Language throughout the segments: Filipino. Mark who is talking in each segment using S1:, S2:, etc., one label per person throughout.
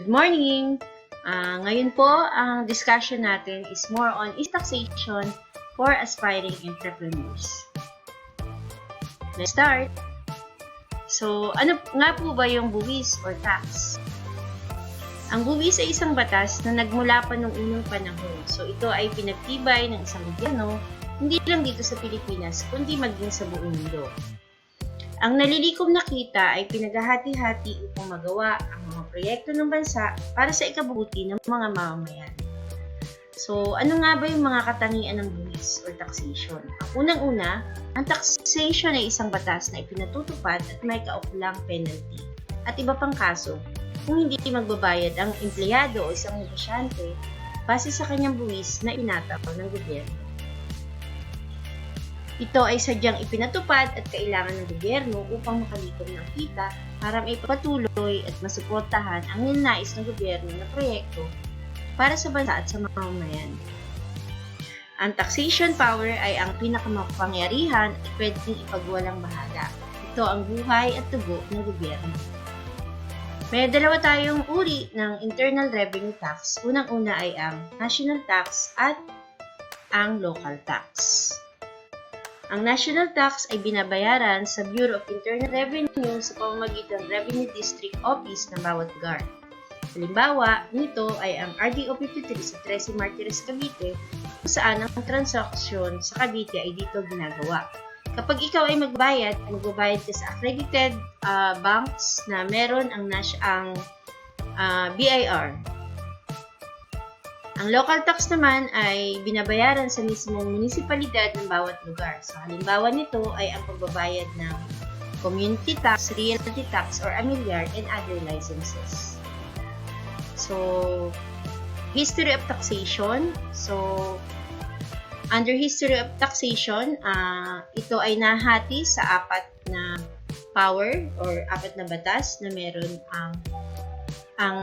S1: Good morning! Ah, ngayon po, ang discussion natin is more on is taxation for aspiring entrepreneurs. Let's start! So, ano nga po ba yung buwis or tax? Ang buwis ay isang batas na nagmula pa noong unang panahon. So, ito ay pinagtibay ng isang gobyerno, hindi lang dito sa Pilipinas, kundi maging sa buong mundo. Ang nalilikom na kita ay pinaghahati-hati upang magawa ang mga proyekto ng bansa para sa ikabubuti ng mga mamamayan. So, ano nga ba yung mga katangian ng buwis or taxation? Ang unang-una, ang taxation ay isang batas na ipinatutupad at may kaukulang penalty at iba pang kaso kung hindi magbabayad ang empleyado o isang negosyante base sa kanyang buwis na inataw ng gobyerno. Ito ay sadyang ipinatupad at kailangan ng gobyerno upang makalikom ng kita para maipatuloy at masuportahan ang ninais ng gobyerno na proyekto para sa bansa at sa mamamayan. Ang taxation power ay ang pinakamakapangyarihan at pwedeng ipagwalang bahala. Ito ang buhay at tugo ng gobyerno. May dalawa tayong uri ng internal revenue tax. Unang-una ay ang national tax at ang local tax. Ang national tax ay binabayaran sa Bureau of Internal Revenue sa pamamagitan ng Revenue District Office ng bawat lugar. Halimbawa, nito ay ang RDO 53 sa 13 Martires, Cavite, kung saan ang transaksyon sa Cavite ay dito ginagawa. Kapag ikaw ay magbayad, magbabayad ka sa accredited uh, banks na meron ang, nas- ang uh, BIR, ang local tax naman ay binabayaran sa mismong munisipalidad ng bawat lugar. So, halimbawa nito ay ang pagbabayad ng community tax, realty tax, or amilyar and other licenses. So, history of taxation. So, under history of taxation, uh, ito ay nahati sa apat na power or apat na batas na meron ang ang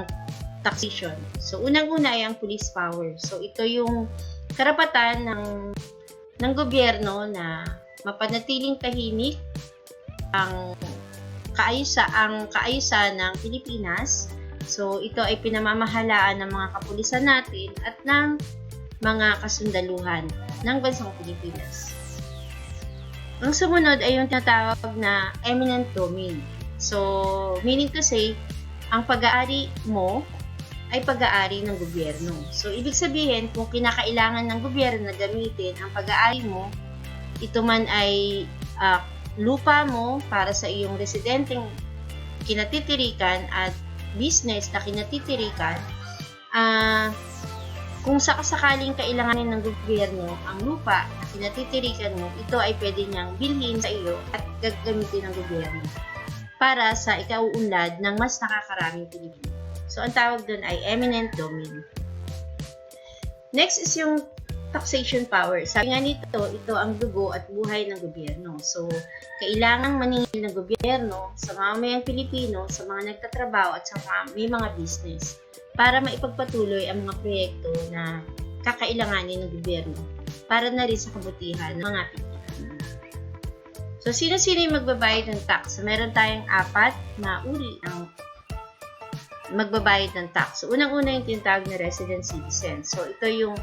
S1: taxation. So, unang-una ay ang police power. So, ito yung karapatan ng ng gobyerno na mapanatiling tahimik ang kaayusa ang kaayusan ng Pilipinas. So, ito ay pinamamahalaan ng mga kapulisan natin at ng mga kasundaluhan ng bansang Pilipinas. Ang sumunod ay yung tinatawag na eminent domain. So, meaning to say, ang pag-aari mo ay pag-aari ng gobyerno. So, ibig sabihin, kung kinakailangan ng gobyerno na gamitin ang pag-aari mo, ito man ay uh, lupa mo para sa iyong residenteng kinatitirikan at business na kinatitirikan, uh, kung sakasakaling kailanganin ng gobyerno ang lupa na kinatitirikan mo, ito ay pwede niyang bilhin sa iyo at gagamitin ng gobyerno para sa ikauunlad ng mas nakakaraming Pilipino. So, ang tawag doon ay eminent domain. Next is yung taxation power. Sabi nga nito, ito ang dugo at buhay ng gobyerno. So, kailangang maningil ng gobyerno sa mamamayang Pilipino, sa mga nagtatrabaho at sa mga, may mga business para maipagpatuloy ang mga proyekto na kakailanganin ng gobyerno para na rin sa kabutihan ng mga Pilipino. So, sino-sino yung magbabayad ng tax? So, meron tayong apat na uri ng magbabayad ng tax. So, unang-una yung tinatawag na resident citizen. So, ito yung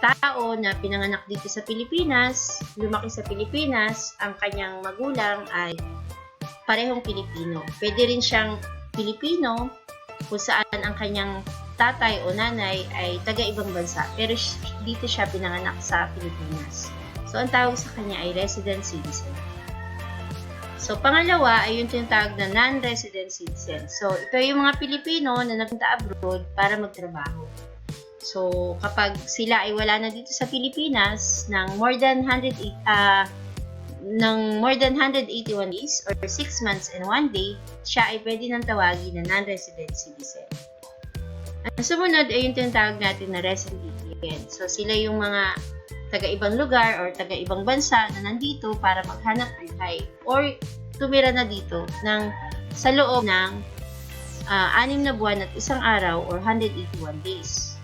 S1: tao na pinanganak dito sa Pilipinas, lumaki sa Pilipinas, ang kanyang magulang ay parehong Pilipino. Pwede rin siyang Pilipino kung saan ang kanyang tatay o nanay ay taga-ibang bansa, pero dito siya pinanganak sa Pilipinas. So, ang tawag sa kanya ay resident citizen. So, pangalawa ay yung tinatawag na non-resident citizen. So, ito yung mga Pilipino na nagpunta abroad para magtrabaho. So, kapag sila ay wala na dito sa Pilipinas ng more than 100 uh, ng more than 181 days or 6 months and 1 day, siya ay pwede nang tawagin na non-resident citizen. Ang sumunod ay yung tinatawag natin na resident alien. So, sila yung mga taga-ibang lugar or taga-ibang bansa na nandito para maghanap buhay or tumira na dito ng sa loob ng uh, anim na buwan at isang araw or 181 days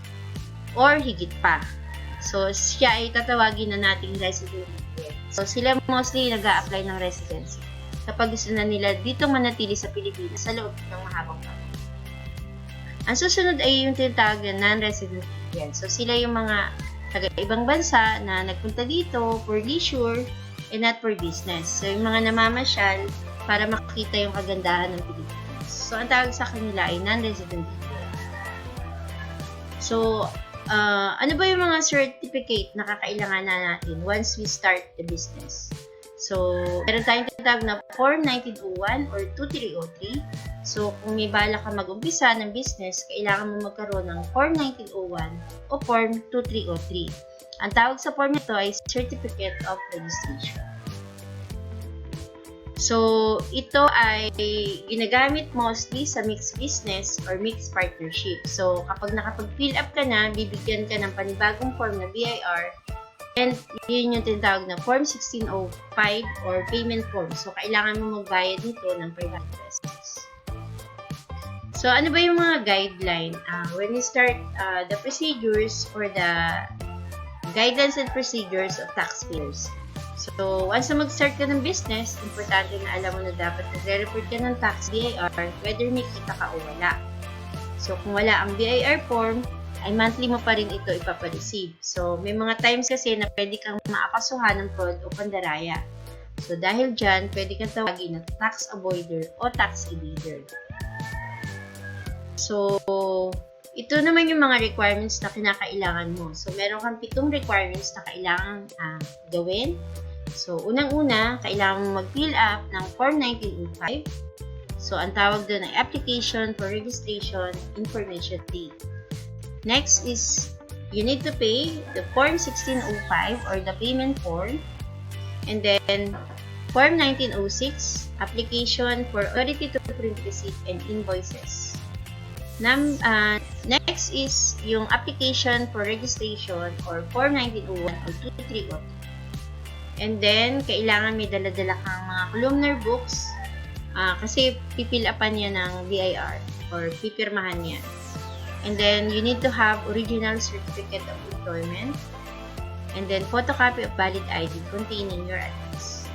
S1: or higit pa. So, siya ay tatawagin na nating resident. So, sila mostly nag apply ng residency kapag gusto na nila dito manatili sa Pilipinas sa loob ng mahabang panahon. Ang susunod ay yung tinatawag na non-resident alien. So, sila yung mga taga-ibang bansa na nagpunta dito for leisure and not for business. So, yung mga namamasyal para makita yung kagandahan ng Pilipinas. So, ang tawag sa kanila ay non-resident. So, uh, ano ba yung mga certificate na kakailangan na natin once we start the business? So, meron tayong tinatawag na Form 1901 or 2303. So, kung may bala ka mag-umpisa ng business, kailangan mo magkaroon ng Form 1901 o Form 2303. Ang tawag sa form nito ay Certificate of Registration. So, ito ay ginagamit mostly sa mixed business or mixed partnership. So, kapag nakapag-fill up ka na, bibigyan ka ng panibagong form na BIR and yun yung tinatawag na Form 1605 or payment form. So, kailangan mo magbayad nito ng 500 pesos. So, ano ba yung mga guideline? Uh, when you start uh, the procedures for the guidance and procedures of taxpayers. So, once na mag-start ka ng business, importante na alam mo na dapat nagre-report ka ng tax BIR whether may kita ka o wala. So, kung wala ang BIR form, ay monthly mo pa rin ito ipapareceive. So, may mga times kasi na pwede kang maakasuhan ng fraud o pandaraya. So, dahil dyan, pwede kang tawagin na tax avoider o tax evader. So, ito naman yung mga requirements na kinakailangan mo. So, meron kang pitong requirements na kailangan uh, gawin. So, unang-una, kailangan mo mag-fill up ng Form 1905. So, ang tawag doon ay Application for Registration Information Fee. Next is, you need to pay the Form 1605 or the payment form. And then, Form 1906, Application for Authority to Print Receipt and Invoices. Num, uh, next is yung application for registration or Form 1901 or 2303. And then, kailangan may dala-dala kang mga columnar books uh, kasi pipil upan niya ng VIR or pipirmahan niya. And then, you need to have original certificate of employment and then photocopy of valid ID containing your address.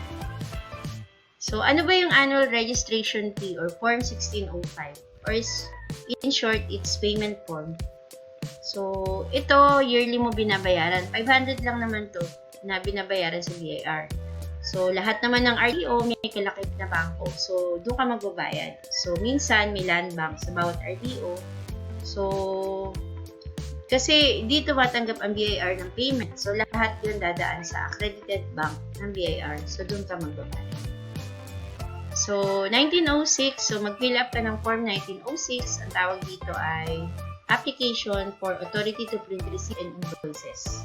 S1: So, ano ba yung annual registration fee or Form 1605? Or is, in short, it's payment form. So, ito, yearly mo binabayaran. 500 lang naman to na binabayaran sa BIR. So, lahat naman ng RDO may kalakit na bangko. So, doon ka magbabayad. So, minsan may land bank sa bawat RDO. So, kasi dito matanggap ang BIR ng payment. So, lahat yun dadaan sa accredited bank ng BIR. So, doon ka magbabayad. So, 1906, so mag-fill up ka ng form 1906. Ang tawag dito ay Application for Authority to Print Receipt and Invoices.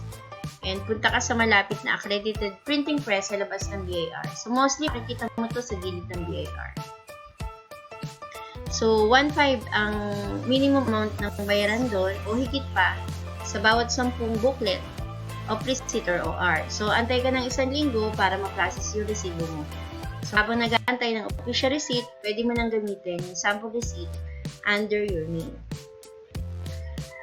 S1: And punta ka sa malapit na accredited printing press sa labas ng BIR. So, mostly, nakikita mo to sa gilid ng BIR. So, 1.5 ang minimum amount ng bayaran doon o higit pa sa bawat 10 booklet o receipt or OR. So, antay ka ng isang linggo para ma-process yung resibo mo. So, habang nag-aantay ng official receipt, pwede mo nang gamitin yung sample receipt under your name.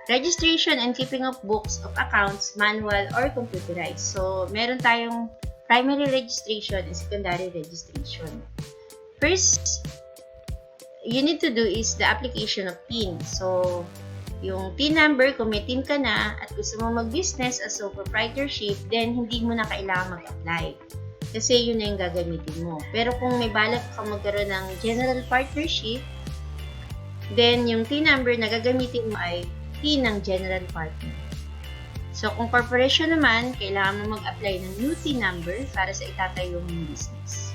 S1: Registration and keeping of books of accounts, manual or computerized. So, meron tayong primary registration and secondary registration. First, you need to do is the application of PIN. So, yung PIN number, kung may PIN ka na at gusto mo mag-business as a proprietorship, then hindi mo na kailangan mag-apply. Kasi yun na yung gagamitin mo. Pero kung may balak ka magkaroon ng general partnership, then yung PIN number na gagamitin mo ay PIN ng general partner. So, kung corporation naman, kailangan mo mag-apply ng new PIN number para sa itatayo mong business.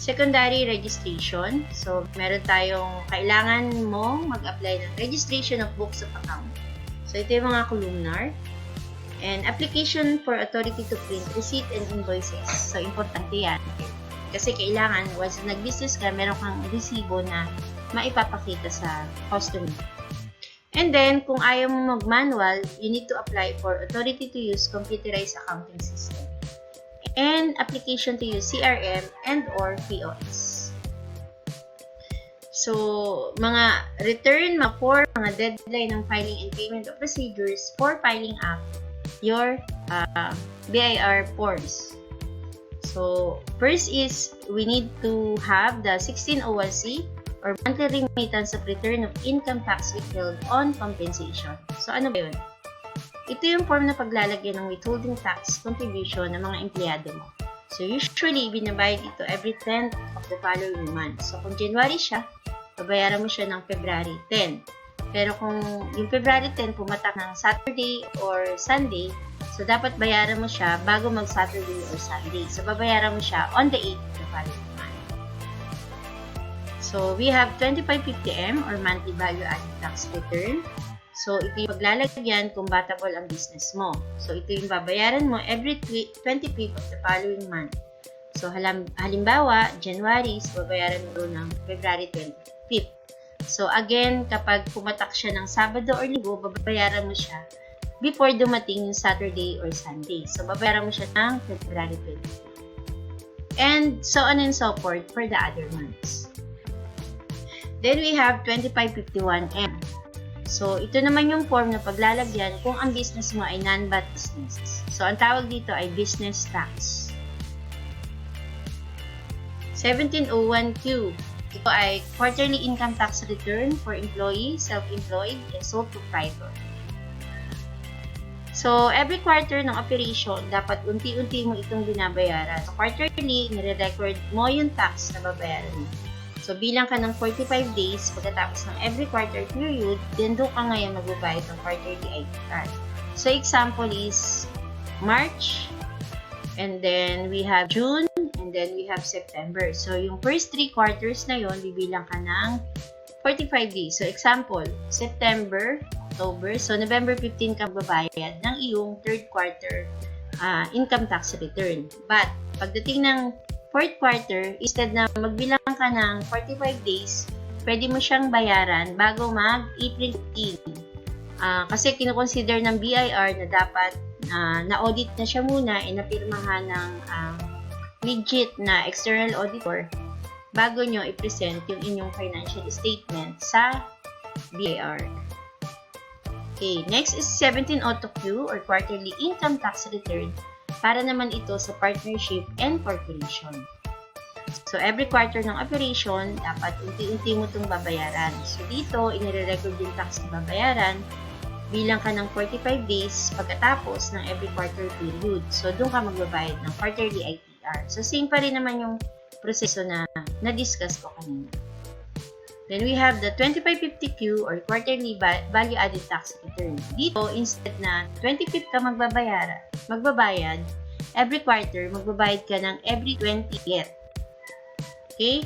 S1: Secondary registration. So, meron tayong kailangan mo mag-apply ng registration of books of account. So, ito yung mga columnar. And application for authority to print receipt and invoices. So, importante yan. Kasi kailangan, once nag-business ka, meron kang resibo na maipapakita sa customer. And then, kung ayaw mo mag-manual, you need to apply for authority to use computerized accounting system. And application to use CRM and or POS. So, mga return mga for mga deadline ng filing and payment of procedures for filing up your uh, BIR forms. So, first is we need to have the 1601C or monthly remittance of return of income tax withheld on compensation. So ano ba yun? Ito yung form na paglalagyan ng withholding tax contribution ng mga empleyado mo. So usually, binabayad ito every 10th of the following month. So kung January siya, babayaran mo siya ng February 10. Pero kung yung February 10 pumatak ng Saturday or Sunday, so dapat bayaran mo siya bago mag-Saturday or Sunday. So babayaran mo siya on the 8th of the following month. So we have 2550M or monthly value added tax return. So, ito yung paglalagyan kung batable ang business mo. So, ito yung babayaran mo every 25th of the following month. So, halim, halimbawa, January, so babayaran mo doon ng February 25th. So, again, kapag pumatak siya ng Sabado or Linggo, babayaran mo siya before dumating yung Saturday or Sunday. So, babayaran mo siya ng February 25th. And so on and so forth for the other months. Then we have 2551M. So, ito naman yung form na paglalagyan kung ang business mo ay non-bat business. So, ang tawag dito ay business tax. 1701Q. Ito ay quarterly income tax return for employee, self-employed, and sole proprietor. So, every quarter ng operation, dapat unti-unti mo itong binabayaran. So, quarterly, nire-record mo yung tax na babayaran mo. So, bilang ka ng 45 days pagkatapos ng every quarter period, then doon ka ngayon magbabayad ng quarterly ITR. So, example is March, and then we have June, and then we have September. So, yung first three quarters na yon bibilang ka ng 45 days. So, example, September, October, so November 15 ka babayad ng iyong third quarter uh, income tax return. But, pagdating ng fourth quarter, instead na magbilang ka ng 45 days, pwede mo siyang bayaran bago mag-April 15. Uh, kasi kinukonsider ng BIR na dapat uh, na-audit na siya muna e napirmahan ng uh, legit na external auditor bago nyo i-present yung inyong financial statement sa BIR. Okay, next is 17 Auto Q or Quarterly Income Tax Return para naman ito sa partnership and corporation. So, every quarter ng operation, dapat unti-unti mo itong babayaran. So, dito, inire-record yung tax na babayaran bilang ka ng 45 days pagkatapos ng every quarter period. So, doon ka magbabayad ng quarterly ITR. So, same pa rin naman yung proseso na na-discuss ko kanina. Then we have the 2550Q or quarterly value added tax return. Dito, instead na 25th ka magbabayara, magbabayad, every quarter, magbabayad ka ng every 20th. Okay?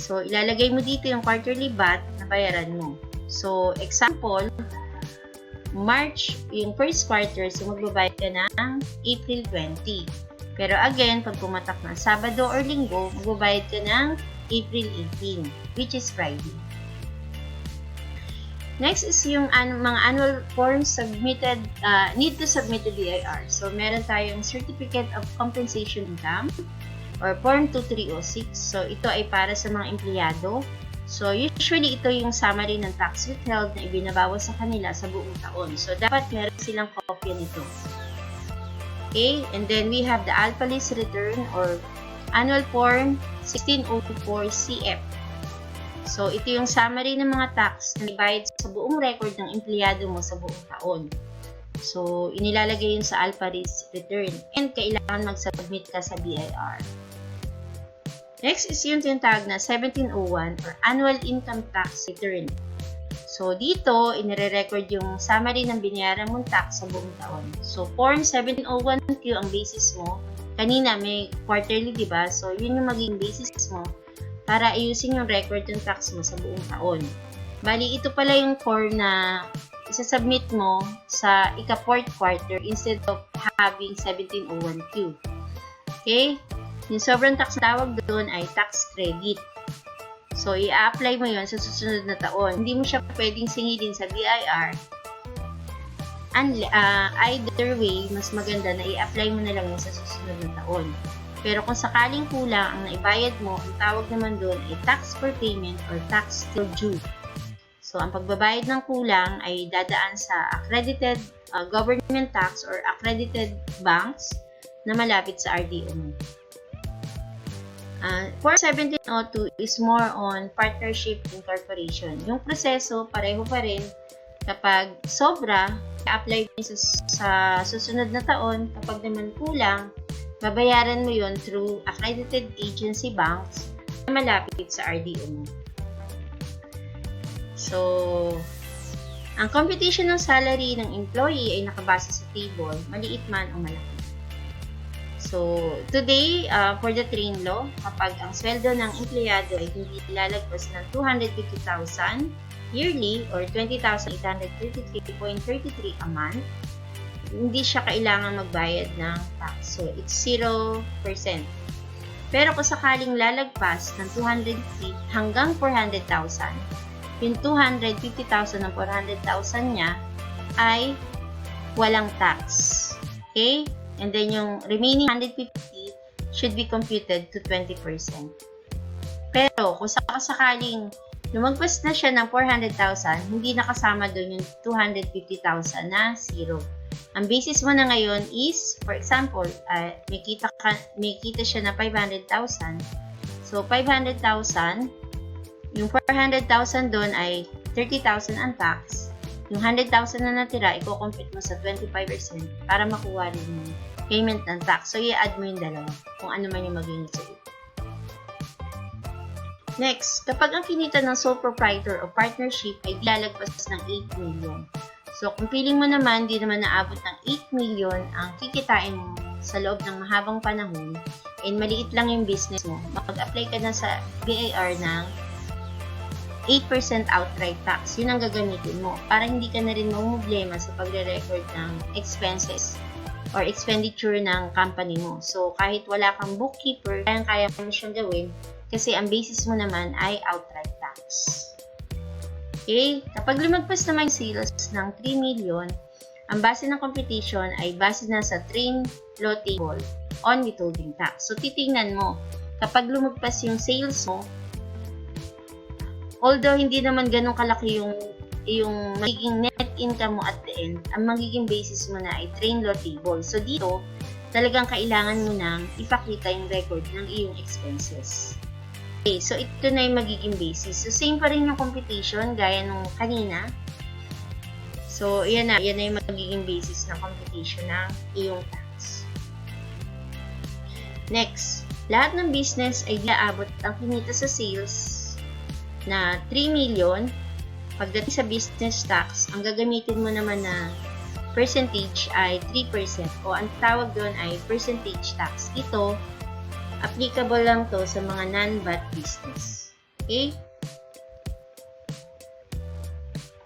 S1: So, ilalagay mo dito yung quarterly VAT na bayaran mo. So, example, March, yung first quarter, so magbabayad ka ng April 20. Pero again, pag pumatak ng Sabado or Linggo, magbabayad ka ng April 18, which is Friday. Next is yung an mga annual forms submitted, uh, need to submit to BIR. So, meron tayong Certificate of Compensation Income or Form 2306. So, ito ay para sa mga empleyado. So, usually ito yung summary ng tax withheld na ibinabawas sa kanila sa buong taon. So, dapat meron silang kopya nito. Okay? And then, we have the Alpha List Return or Annual Form 1604 CF. So, ito yung summary ng mga tax na ibayad sa buong record ng empleyado mo sa buong taon. So, inilalagay yun sa Alpha Return and kailangan mag-submit ka sa BIR. Next is yung tinatawag na 1701 or Annual Income Tax Return. So, dito, inire-record yung summary ng binayaran mong tax sa buong taon. So, Form 1701Q ang basis mo kanina may quarterly, di ba? So, yun yung maging basis mo para ayusin yung record ng tax mo sa buong taon. Bali, ito pala yung form na isa-submit mo sa ika-fourth quarter instead of having 1701Q. Okay? Yung sobrang tax na tawag doon ay tax credit. So, i-apply mo yon sa susunod na taon. Hindi mo siya pwedeng singilin sa BIR And, uh, either way, mas maganda na i-apply mo na lang yun sa susunod na taon. Pero kung sakaling kulang ang naibayad mo, ang tawag naman doon ay tax payment or tax still due. So, ang pagbabayad ng kulang ay dadaan sa accredited uh, government tax or accredited banks na malapit sa RDO mo. Uh, 41702 is more on partnership incorporation. Yung proseso, pareho pa rin. Kapag sobra, apply din sa, sa susunod na taon. Kapag naman kulang, babayaran mo yon through accredited agency banks na malapit sa RDO mo. So, ang computation ng salary ng employee ay nakabase sa table, maliit man o malaki. So, today, uh, for the train law, kapag ang sweldo ng empleyado ay hindi lalagpas ng 250,000 yearly or 20,833.33 a month, hindi siya kailangan magbayad ng tax. So, it's 0%. Pero kung sakaling lalagpas ng 250 hanggang 400,000, yung 250,000 ng 400,000 niya ay walang tax. Okay? And then yung remaining 150 should be computed to 20%. Pero kung sakasakaling lumagpas na siya ng 400,000, hindi nakasama doon yung 250,000 na zero. Ang basis mo na ngayon is, for example, uh, may, kita ka, may kita siya na 500,000. So, 500,000, yung 400,000 doon ay 30,000 ang tax. Yung 100,000 na natira, i-compute mo sa 25% para makuha rin yung payment ng tax. So, i-add mo yung dalawa kung ano man yung magiging sagot. Next, kapag ang kinita ng sole proprietor o partnership ay lalagpas ng 8 million. So, kung piling mo naman, di naman naabot ng 8 million ang kikitain mo sa loob ng mahabang panahon and maliit lang yung business mo, mag-apply ka na sa BAR ng 8% outright tax. Yun ang gagamitin mo para hindi ka na rin mamumblema sa pagre-record ng expenses or expenditure ng company mo. So, kahit wala kang bookkeeper, kayang-kaya mo siyang gawin kasi ang basis mo naman ay outright tax. Okay? Kapag lumagpas naman yung sales ng 3 million, ang base ng computation ay base na sa train law table on withholding tax. So, titingnan mo, kapag lumagpas yung sales mo, although hindi naman ganun kalaki yung yung magiging net income mo at the end, ang magiging basis mo na ay train law table. So, dito, talagang kailangan mo nang ipakita yung record ng iyong expenses. Okay, so ito na yung magiging basis. So, same pa rin yung computation, gaya nung kanina. So, yan na, yan na yung magiging basis ng computation ng iyong tax. Next, lahat ng business ay diaabot ang kinita sa sales na 3 million Pagdating sa business tax, ang gagamitin mo naman na percentage ay 3% o ang tawag doon ay percentage tax. Ito, applicable lang to sa mga non-VAT business. Okay?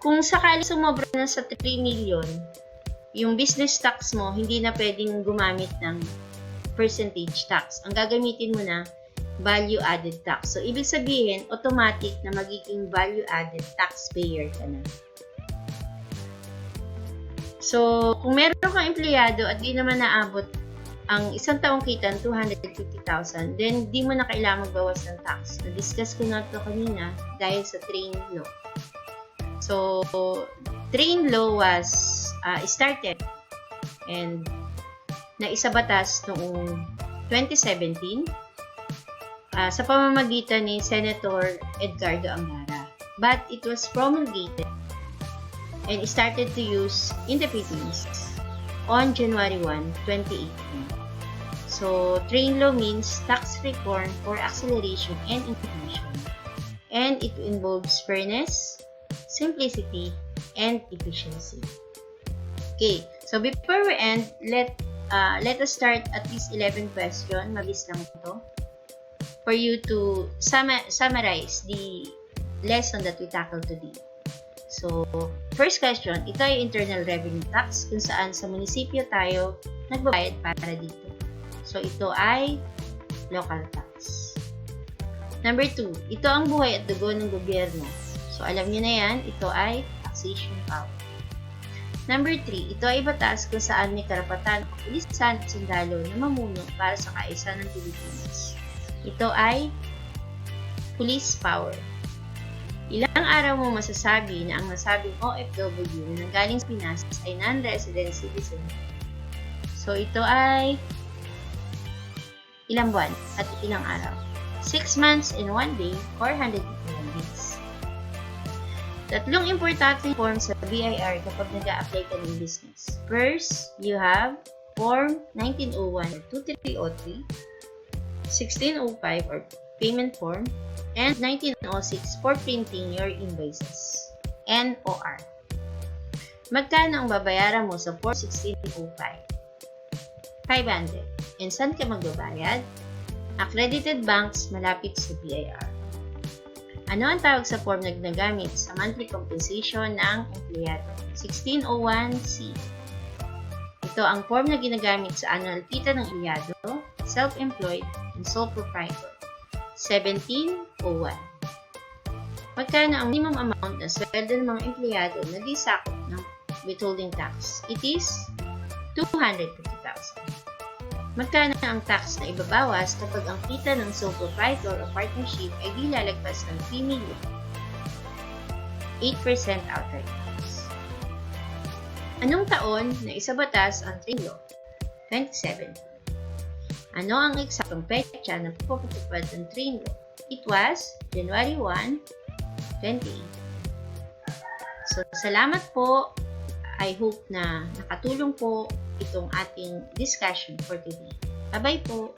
S1: Kung sakali sumobra na sa 3 million, yung business tax mo, hindi na pwedeng gumamit ng percentage tax. Ang gagamitin mo na value added tax. So, ibig sabihin, automatic na magiging value added taxpayer ka na. So, kung meron kang empleyado at di naman naabot ang isang taong kita ng 250,000, then di mo na kailangan magbawas ng tax. Na-discuss ko na ito kanina dahil sa train law. So, train law was uh, started and naisabatas noong 2017 uh, sa pamamagitan ni Senator Edgardo Angara. But it was promulgated and started to use in the Philippines on January 1, 2018. So, train law means tax reform for acceleration and inclusion. And it involves fairness, simplicity, and efficiency. Okay, so before we end, let uh, let us start at least 11 question. Mabilis lang ito for you to sum summarize the lesson that we tackled today. So, first question, ito ay internal revenue tax kung saan sa munisipyo tayo nagbabayad para dito. So, ito ay local tax. Number two, ito ang buhay at dugo ng gobyerno. So, alam niyo na yan, ito ay taxation power. Number three, ito ay batas kung saan may karapatan ang pulisan at sundalo na mamuno para sa kaisa ng Pilipinas. Ito ay police power. Ilang araw mo masasabi na ang nasabing OFW na nanggaling sa Pinas ay non-resident citizen. So, ito ay ilang buwan at ilang araw. 6 months and 1 day, 481 days. Tatlong importanteng forms sa BIR kapag nag apply ka ng business. First, you have Form 1901 or 2303, 1605 or payment form, and 1906 for printing your invoices. NOR. Magkano ang babayaran mo sa Form 1605? 500. And saan ka magbabayad? Accredited banks malapit sa BIR. Ano ang tawag sa form na ginagamit sa monthly compensation ng empleyado? 1601C. Ito ang form na ginagamit sa annual kita ng empleyado, self-employed, and sole proprietor. 1701. Magkano ang minimum amount na sweldo ng mga empleyado na di sakop ng withholding tax? It is 250,000. Magkano ang tax na ibabawas kapag ang kita ng sole proprietor o partnership ay di lalagpas ng 3 million? 8% outright tax. Anong taon na isabatas ang train law? 2017. Ano ang eksaktong petsa na pupatupad ng train? It was January 1, 2018. So, salamat po. I hope na nakatulong po itong ating discussion for today. Bye-bye po!